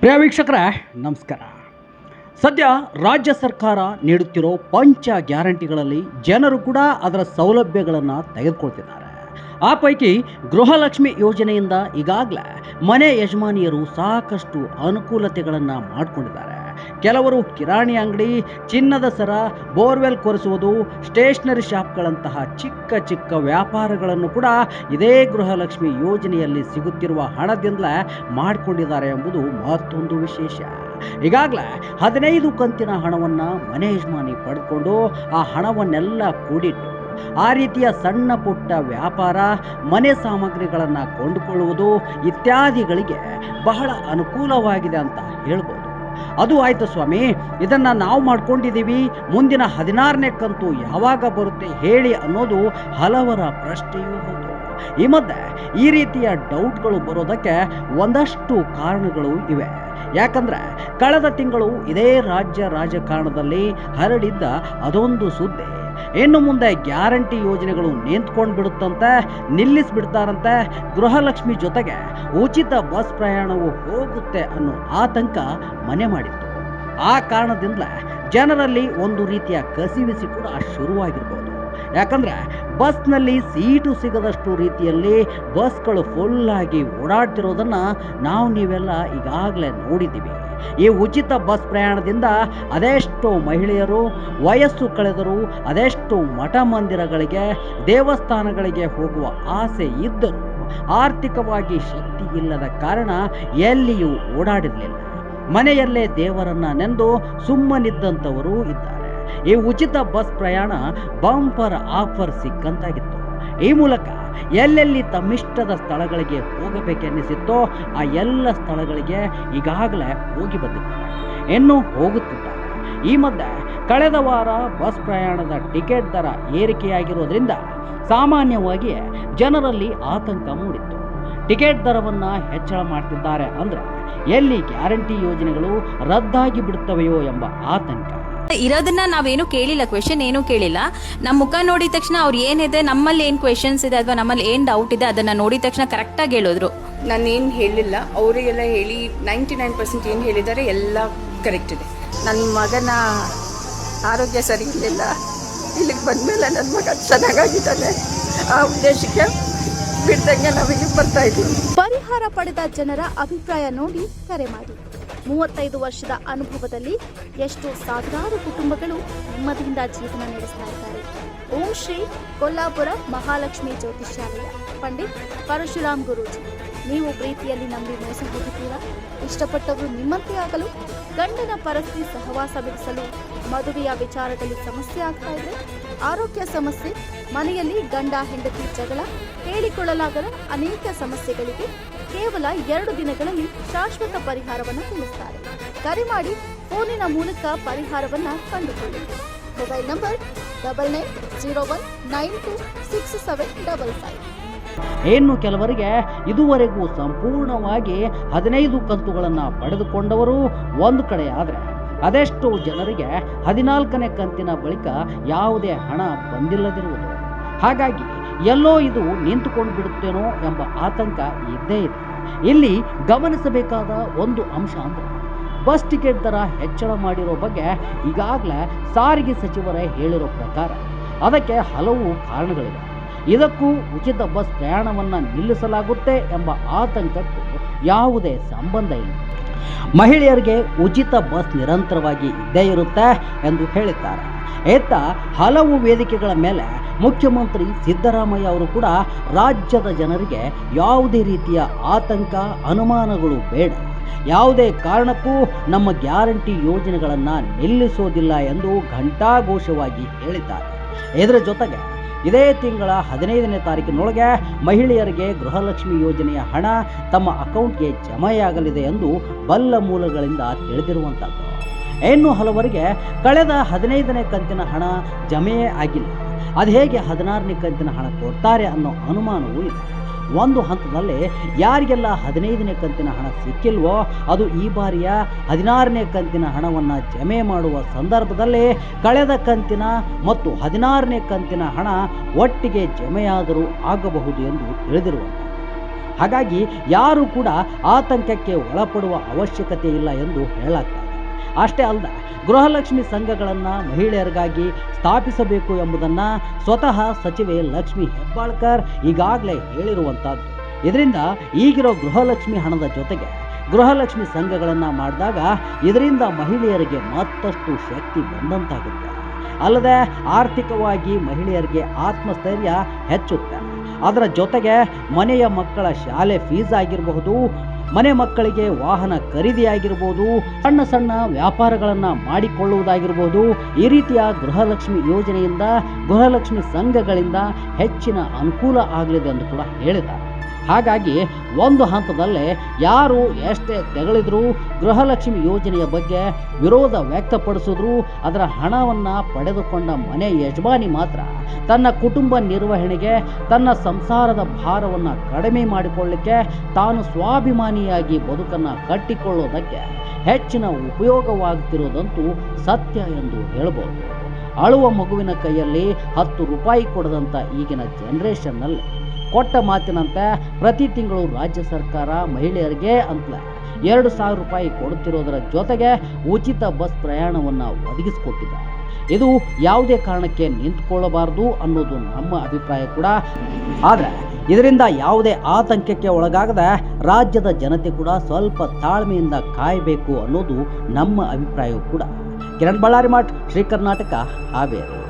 ಪ್ರಿಯ ವೀಕ್ಷಕರೇ, ನಮಸ್ಕಾರ. ಸದ್ಯ ರಾಜ್ಯ ಸರ್ಕಾರ ನೀಡುತ್ತಿರೋ ಪಂಚ ಗ್ಯಾರಂಟಿಗಳಲ್ಲಿ ಜನರು ಕೂಡ ಅದರ ಸೌಲಭ್ಯಗಳನ್ನು ತೆಗೆದುಕೊಳ್ತಿದ್ದಾರೆ. ಆ ಪೈಕಿ ಗೃಹಲಕ್ಷ್ಮಿ ಯೋಜನೆಯಿಂದ ಈಗಾಗಲೇ ಮನೆ ಯಜಮಾನಿಯರು ಸಾಕಷ್ಟು ಅನುಕೂಲತೆಗಳನ್ನು ಮಾಡಿಕೊಂಡಿದ್ದಾರೆ. ಕೆಲವರು ಕಿರಾಣಿ ಅಂಗಡಿ, ಚಿನ್ನದ ಸರ, ಬೋರ್ವೆಲ್ ಕೊರೆಸುವುದು, ಸ್ಟೇಷನರಿ ಶಾಪ್ಗಳಂತಹ ಚಿಕ್ಕ ಚಿಕ್ಕ ವ್ಯಾಪಾರಗಳನ್ನು ಕೂಡ ಇದೇ ಗೃಹಲಕ್ಷ್ಮಿ ಯೋಜನೆಯಲ್ಲಿ ಸಿಗುತ್ತಿರುವ ಹಣದಿಂದಲೇ ಮಾಡಿಕೊಂಡಿದ್ದಾರೆ ಎಂಬುದು ಮತ್ತೊಂದು ವಿಶೇಷ. ಈಗಾಗಲೇ ಹದಿನೈದು ಕಂತಿನ ಹಣವನ್ನು ಮನೆ ಯಜಮಾನಿ ಪಡೆದುಕೊಂಡು ಆ ಹಣವನ್ನೆಲ್ಲ ಕೂಡಿಟ್ಟು ಆ ರೀತಿಯ ಸಣ್ಣ ಪುಟ್ಟ ವ್ಯಾಪಾರ, ಮನೆ ಸಾಮಗ್ರಿಗಳನ್ನು ಕೊಂಡುಕೊಳ್ಳುವುದು ಇತ್ಯಾದಿಗಳಿಗೆ ಬಹಳ ಅನುಕೂಲವಾಗಿದೆ ಅಂತ ಹೇಳ್ಬೋದು. ಅದು ಆಯ್ತು ಸ್ವಾಮಿ. ಇದನ್ನ ನಾವು ಮಾಡ್ಕೊಂಡಿದ್ದೀವಿ. ಮುಂದಿನ ಹದಿನಾರನೇ ಕಂತು ಯಾವಾಗ ಬರುತ್ತೆ ಹೇಳಿ ಅನ್ನೋದು ಹಲವರ ಪ್ರಶ್ನೆಯೂ ಹೌದು ಈ ಮಧ್ಯೆ ಈ ರೀತಿಯ ಡೌಟ್ಗಳು ಬರೋದಕ್ಕೆ ಒಂದಷ್ಟು ಕಾರಣಗಳು ಇವೆ. ಯಾಕಂದ್ರೆ ಕಳೆದ ತಿಂಗಳು ಇದೇ ರಾಜ್ಯ ರಾಜಕಾರಣದಲ್ಲಿ ಹರಡಿದ್ದ ಅದೊಂದು ಸುದ್ದಿ. ಇನ್ನು ಮುಂದೆ ಗ್ಯಾರಂಟಿ ಯೋಜನೆಗಳು ನಿಂತ್ಕೊಂಡು ಬಿಡುತ್ತಂತೆ ನಿಲ್ಲಿಸ್ಬಿಡ್ತಾರಂತೆ. ಗೃಹಲಕ್ಷ್ಮಿ ಜೊತೆಗೆ ಉಚಿತ ಬಸ್ ಪ್ರಯಾಣವು ಹೋಗುತ್ತೆ ಅನ್ನೋ ಆತಂಕ ಮನೆ ಮಾಡಿತ್ತು. ಆ ಕಾರಣದಿಂದಲೇ ಜನರಲ್ಲಿ ಒಂದು ರೀತಿಯ ಕಸಿವಿಸಿ ಕೂಡ ಶುರುವಾಗಿರ್ಬೋದು. ಯಾಕಂದರೆ ಬಸ್ನಲ್ಲಿ ಸೀಟು ಸಿಗದಷ್ಟು ರೀತಿಯಲ್ಲಿ ಬಸ್ಗಳು ಫುಲ್ಲಾಗಿ ಓಡಾಡ್ತಿರೋದನ್ನ ನಾವು ನೀವೆಲ್ಲ ಈಗಾಗಲೇ ನೋಡಿದ್ದೀವಿ. ಈ ಉಚಿತ ಬಸ್ ಪ್ರಯಾಣದಿಂದ ಅದೆಷ್ಟೋ ಮಹಿಳೆಯರು, ವಯಸ್ಸು ಕಳೆದರು ಅದೆಷ್ಟು ಮಠ ಮಂದಿರಗಳಿಗೆ ದೇವಸ್ಥಾನಗಳಿಗೆ ಹೋಗುವ ಆಸೆ ಇದ್ದರು ಆರ್ಥಿಕವಾಗಿ ಶಕ್ತಿ ಇಲ್ಲದ ಕಾರಣ ಎಲ್ಲಿಯೂ ಓಡಾಡಿರಲಿಲ್ಲ. ಮನೆಯಲ್ಲೇ ದೇವರನ್ನ ನೆಂದು ಸುಮ್ಮನಿದ್ದಂಥವರು ಇದ್ದಾರೆ. ಈ ಉಚಿತ ಬಸ್ ಪ್ರಯಾಣ ಬಂಪರ್ ಆಫರ್ ಸಿಕ್ಕಂತಾಗಿತ್ತು. ಈ ಮೂಲಕ ಎಲ್ಲೆಲ್ಲಿ ತಮ್ಮಿಷ್ಟದ ಸ್ಥಳಗಳಿಗೆ ಹೋಗಬೇಕೆನ್ನಿಸಿತ್ತೋ ಆ ಎಲ್ಲ ಸ್ಥಳಗಳಿಗೆ ಈಗಾಗಲೇ ಹೋಗಿ ಬಂದಿದ್ದಾರೆ. ಇನ್ನು ಹೋಗುತ್ತಿದ್ದಾರೆ ಈ ಮಧ್ಯೆ ಕಳೆದ ವಾರ ಬಸ್ ಪ್ರಯಾಣದ ಟಿಕೆಟ್ ದರ ಏರಿಕೆಯಾಗಿರೋದ್ರಿಂದ ಸಾಮಾನ್ಯವಾಗಿ ಜನರಲ್ಲಿ ಆತಂಕ ಮೂಡಿತ್ತು. ಟಿಕೆಟ್ ದರವನ್ನು ಹೆಚ್ಚಳ ಮಾಡ್ತಿದ್ದಾರೆ ಅಂದರೆ ಎಲ್ಲಿ ಗ್ಯಾರಂಟಿ ಯೋಜನೆಗಳು ರದ್ದಾಗಿ ಬಿಡುತ್ತವೆಯೋ ಎಂಬ ಆತಂಕ. ಇರೋದನ್ನ ನಾವೇನು ಕೇಳಿಲ್ಲ ಕ್ವೆಶನ್ ಏನು ಕೇಳಿಲ್ಲ. ನಮ್ಮ ಮುಖ ನೋಡಿದ ತಕ್ಷಣ ಅವ್ರು ಏನಿದೆ ನಮ್ಮಲ್ಲಿ ಏನ್ ಕ್ವೆಶನ್ಸ್ ಇದೆ ಅಥವಾ ನಮ್ಮಲ್ಲಿ ಏನ್ ಡೌಟ್ ಇದೆ ಅದನ್ನ ನೋಡಿದ ತಕ್ಷಣ ಕರೆಕ್ಟ್ ಆಗಿ ಹೇಳಿದ್ರು. ನಾನೇನು ಹೇಳಿಲ್ಲ ಅವರಿಗೆಲ್ಲ ಹೇಳಿ ನೈಂಟಿ ನೈನ್ ಪರ್ಸೆಂಟ್ ಏನು ಹೇಳಿದ್ದಾರೆ ಎಲ್ಲ ಕರೆಕ್ಟ್ ಇದೆ. ನನ್ನ ಮಗನ ಆರೋಗ್ಯ ಸರಿ ಇರಲಿಲ್ಲ ಇಲ್ಲಿಗೆ ಬಂದಮೇಲೆ ನನ್ನ ಮಗ ಚೆನ್ನಾಗಾಗಿದ್ದಾನೆ ಆ ಉದ್ದೇಶಕ್ಕೆ ಬಿಡ್ದಂಗೆ ನಾವಿಲ್ಲಿ ಬರ್ತಾ ಇದ್ದೀವಿ. ಪರಿಹಾರ ಪಡೆದ ಜನರ ಅಭಿಪ್ರಾಯ ನೋಡಿ ಕರೆ ಮಾಡಿ. ಮೂವತ್ತೈದು ವರ್ಷದ ಅನುಭವದಲ್ಲಿ ಎಷ್ಟು ಸಾವಿರಾರು ಕುಟುಂಬಗಳು ನೆಮ್ಮದಿಯಿಂದ ಜೀವನ ನಡೆಸ್ತಾ ಇದ್ದಾರೆ. ಓಂ ಶ್ರೀ ಕೊಲ್ಲಾಪುರ ಮಹಾಲಕ್ಷ್ಮಿ ಜ್ಯೋತಿಷ್ಯಾಲಯ. ಪಂಡಿತ್ ಪರಶುರಾಮ್ ಗುರೂಜಿ, ನೀವು ಪ್ರೀತಿಯಲ್ಲಿ ನಂಬಿ ಮೋಸ ಹೋಗುತ್ತೀರಾ ಇಷ್ಟಪಟ್ಟವರು ನಿಮ್ಮಂತೆ ಆಗಲು ಗಂಡನ ಪರಸ್ತಿ ಸಹವಾಸ ಬಿಡಿಸಲು ಮದುವೆಯ ವಿಚಾರದಲ್ಲಿ ಸಮಸ್ಯೆ ಆಗ್ತಾ ಇದೆ ಆರೋಗ್ಯ ಸಮಸ್ಯೆ, ಮನೆಯಲ್ಲಿ ಗಂಡ ಹೆಂಡತಿ ಜಗಳ, ಹೇಳಿಕೊಳ್ಳಲಾಗದ ಅನೇಕ ಸಮಸ್ಯೆಗಳಿಗೆ ಕೇವಲ ಎರಡು ದಿನಗಳಲ್ಲಿ ಶಾಶ್ವತ ಪರಿಹಾರವನ್ನು ತಿಳಿಸುತ್ತಾರೆ ಕರೆ ಮಾಡಿ ಫೋನಿನ ಮೂಲಕ ಪರಿಹಾರವನ್ನ ಕಂಡುಕೊಳ್ಳಿ. Mobile number double nine zero one nine two six seven double five. ಇನ್ನು ಕೆಲವರಿಗೆ ಇದುವರೆಗೂ ಸಂಪೂರ್ಣವಾಗಿ ಹದಿನೈದು ಕಂತುಗಳನ್ನು ಪಡೆದುಕೊಂಡವರು ಒಂದು ಕಡೆ ಆದರೆ ಅದೆಷ್ಟೋ ಜನರಿಗೆ ಹದಿನಾಲ್ಕನೇ ಕಂತಿನ ಬಳಿಕ ಯಾವುದೇ ಹಣ ಬಂದಿಲ್ಲದಿರುವುದು. ಹಾಗಾಗಿ ಎಲ್ಲೋ ಇದು ನಿಂತುಕೊಂಡು ಬಿಡುತ್ತೇನೋ ಎಂಬ ಆತಂಕ ಇದ್ದೇ ಇದೆ. ಇಲ್ಲಿ ಗಮನಿಸಬೇಕಾದ ಒಂದು ಅಂಶ ಅಂದರೆ, ಬಸ್ ಟಿಕೆಟ್ ದರ ಹೆಚ್ಚಳ ಮಾಡಿರೋ ಬಗ್ಗೆ ಈಗಾಗಲೇ ಸಾರಿಗೆ ಸಚಿವರೇ ಹೇಳಿರೋ ಪ್ರಕಾರ ಅದಕ್ಕೆ ಹಲವು ಕಾರಣಗಳಿವೆ. ಇದಕ್ಕೂ ಉಚಿತ ಬಸ್ ಪ್ರಯಾಣವನ್ನು ನಿಲ್ಲಿಸಲಾಗುತ್ತೆ ಎಂಬ ಆತಂಕಕ್ಕೂ ಯಾವುದೇ ಸಂಬಂಧ ಇಲ್ಲ. ಮಹಿಳೆಯರಿಗೆ ಉಚಿತ ಬಸ್ ನಿರಂತರವಾಗಿ ಇದ್ದೇ ಇರುತ್ತೆ ಎಂದು ಹೇಳಿದ್ದಾರೆ. ಇತ್ತ ಹಲವು ವೇದಿಕೆಗಳ ಮೇಲೆ ಮುಖ್ಯಮಂತ್ರಿ ಸಿದ್ದರಾಮಯ್ಯ ಅವರು ಕೂಡ ರಾಜ್ಯದ ಜನರಿಗೆ ಯಾವುದೇ ರೀತಿಯ ಆತಂಕ, ಅನುಮಾನಗಳು ಬೇಡ. ಯಾವುದೇ ಕಾರಣಕ್ಕೂ ನಮ್ಮ ಗ್ಯಾರಂಟಿ ಯೋಜನೆಗಳನ್ನು ನಿಲ್ಲಿಸೋದಿಲ್ಲ ಎಂದು ಘಂಟಾಘೋಷವಾಗಿ ಹೇಳಿದ್ದಾರೆ. ಇದರ ಜೊತೆಗೆ ಇದೇ ತಿಂಗಳ ಹದಿನೈದನೇ ತಾರೀಕಿನೊಳಗೆ ಮಹಿಳೆಯರಿಗೆ ಗೃಹಲಕ್ಷ್ಮಿ ಯೋಜನೆಯ ಹಣ ತಮ್ಮ ಅಕೌಂಟ್ಗೆ ಜಮೆಯಾಗಲಿದೆ ಎಂದು ಬಲ್ಲ ಮೂಲಗಳಿಂದ ತಿಳಿದಿರುವಂಥದ್ದು ಇನ್ನು ಹಲವರಿಗೆ ಕಳೆದ ಹದಿನೈದನೇ ಕಂತಿನ ಹಣ ಜಮೆಯೇ ಆಗಿಲ್ಲ. ಅದು ಹೇಗೆ ಹದಿನಾರನೇ ಕಂತಿನ ಹಣ ಕೊಡ್ತಾರೆ ಅನ್ನೋ ಅನುಮಾನವೂ ಇದೆ ಒಂದು ಹಂತದಲ್ಲಿ ಯಾರಿಗೆಲ್ಲ ಹದಿನೈದನೇ ಕಂತಿನ ಹಣ ಸಿಕ್ಕಿಲ್ವೋ ಅದು ಈ ಬಾರಿಯ ಹದಿನಾರನೇ ಕಂತಿನ ಹಣವನ್ನು ಜಮೆ ಮಾಡುವ ಸಂದರ್ಭದಲ್ಲಿ ಕಳೆದ ಕಂತಿನ ಮತ್ತು ಹದಿನಾರನೇ ಕಂತಿನ ಹಣ ಒಟ್ಟಿಗೆ ಜಮೆಯಾದರೂ ಆಗಬಹುದು ಎಂದು ತಿಳಿದಿರುವ ಹಾಗಾಗಿ ಯಾರು ಕೂಡ ಆತಂಕಕ್ಕೆ ಒಳಪಡುವ ಅವಶ್ಯಕತೆ ಇಲ್ಲ ಎಂದು ಹೇಳಲಾಗ್ತಾ ಇದೆ ಅಷ್ಟೇ ಅಲ್ಲ ಗೃಹಲಕ್ಷ್ಮಿ ಸಂಘಗಳನ್ನು ಮಹಿಳೆಯರಿಗಾಗಿ ಸ್ಥಾಪಿಸಬೇಕು ಎಂಬುದನ್ನು ಸ್ವತಃ ಸಚಿವೆ ಲಕ್ಷ್ಮಿ ಹೆಬ್ಬಾಳ್ಕರ್ ಈಗಾಗಲೇ ಹೇಳಿರುವಂಥದ್ದು ಇದರಿಂದ ಈಗಿರೋ ಗೃಹಲಕ್ಷ್ಮಿ ಹಣದ ಜೊತೆಗೆ ಗೃಹಲಕ್ಷ್ಮಿ ಸಂಘಗಳನ್ನು ಮಾಡಿದಾಗ ಇದರಿಂದ ಮಹಿಳೆಯರಿಗೆ ಮತ್ತಷ್ಟು ಶಕ್ತಿ ಬಂದಂತಾಗುತ್ತೆ. ಅಲ್ಲದೆ ಆರ್ಥಿಕವಾಗಿ ಮಹಿಳೆಯರಿಗೆ ಆತ್ಮಸ್ಥೈರ್ಯ ಹೆಚ್ಚುತ್ತೆ. ಅದರ ಜೊತೆಗೆ ಮನೆಯ ಮಕ್ಕಳ ಶಾಲೆ ಫೀಸ್ ಆಗಿರಬಹುದು ಮನೆ ಮಕ್ಕಳಿಗೆ ವಾಹನ ಖರೀದಿಯಾಗಿರ್ಬೋದು, ಸಣ್ಣ ಸಣ್ಣ ವ್ಯಾಪಾರಗಳನ್ನು ಮಾಡಿಕೊಳ್ಳುವುದಾಗಿರ್ಬೋದು, ಈ ರೀತಿಯ ಗೃಹಲಕ್ಷ್ಮಿ ಯೋಜನೆಯಿಂದ ಗೃಹಲಕ್ಷ್ಮಿ ಸಂಘಗಳಿಂದ ಹೆಚ್ಚಿನ ಅನುಕೂಲ ಆಗಲಿದೆ ಎಂದು ಕೂಡ ಹೇಳಿದ್ದಾರೆ. ಹಾಗಾಗಿ ಒಂದು ಹಂತದಲ್ಲೇ ಯಾರು ಎಷ್ಟೇ ತೆಗಳಿದ್ರೂ ಗೃಹಲಕ್ಷ್ಮಿ ಯೋಜನೆಯ ಬಗ್ಗೆ ವಿರೋಧ ವ್ಯಕ್ತಪಡಿಸಿದ್ರು ಅದರ ಹಣವನ್ನು ಪಡೆದುಕೊಂಡ ಮನೆ ಯಜಮಾನಿ ಮಾತ್ರ ತನ್ನ ಕುಟುಂಬ ನಿರ್ವಹಣೆಗೆ, ತನ್ನ ಸಂಸಾರದ ಭಾರವನ್ನು ಕಡಿಮೆ ಮಾಡಿಕೊಳ್ಳಿಕ್ಕೆ ತಾನು ಸ್ವಾಭಿಮಾನಿಯಾಗಿ ಬದುಕನ್ನು ಕಟ್ಟಿಕೊಳ್ಳೋದಕ್ಕೆ ಹೆಚ್ಚಿನ ಉಪಯೋಗವಾಗುತ್ತಿರುವುದಂತೂ ಸತ್ಯ ಎಂದು ಹೇಳ್ಬೋದು. ಅಳುವ ಮಗುವಿನ ಕೈಯಲ್ಲಿ ಹತ್ತು ರೂಪಾಯಿ ಕೊಡದಂಥ ಈಗಿನ ಜನ್ರೇಷನ್ನಲ್ಲಿ ಕೊಟ್ಟ ಮಾತಿನಂತೆ ಪ್ರತಿ ತಿಂಗಳು ರಾಜ್ಯ ಸರ್ಕಾರ ಮಹಿಳೆಯರಿಗೆ ಅಂತಲೇ. ಎರಡು ಸಾವಿರ ರೂಪಾಯಿ ಕೊಡುತ್ತಿರೋದರ ಜೊತೆಗೆ ಉಚಿತ ಬಸ್ ಪ್ರಯಾಣವನ್ನು ಒದಗಿಸಿಕೊಟ್ಟಿದೆ ಇದು ಯಾವುದೇ ಕಾರಣಕ್ಕೆ ನಿಂತುಕೊಳ್ಳಬಾರದು ಅನ್ನೋದು ನಮ್ಮ ಅಭಿಪ್ರಾಯ ಕೂಡ. ಆದರೆ ಇದರಿಂದ ಯಾವುದೇ ಆತಂಕಕ್ಕೆ ಒಳಗಾಗದ ರಾಜ್ಯದ ಜನತೆ ಕೂಡ ಸ್ವಲ್ಪ ತಾಳ್ಮೆಯಿಂದ ಕಾಯಬೇಕು ಅನ್ನೋದು ನಮ್ಮ ಅಭಿಪ್ರಾಯವೂ ಕೂಡ. ಕಿರಣ್ ಬಳ್ಳಾರಿ ಮಠ್, ಶ್ರೀ ಕರ್ನಾಟಕ, ಹಾವೇರಿ.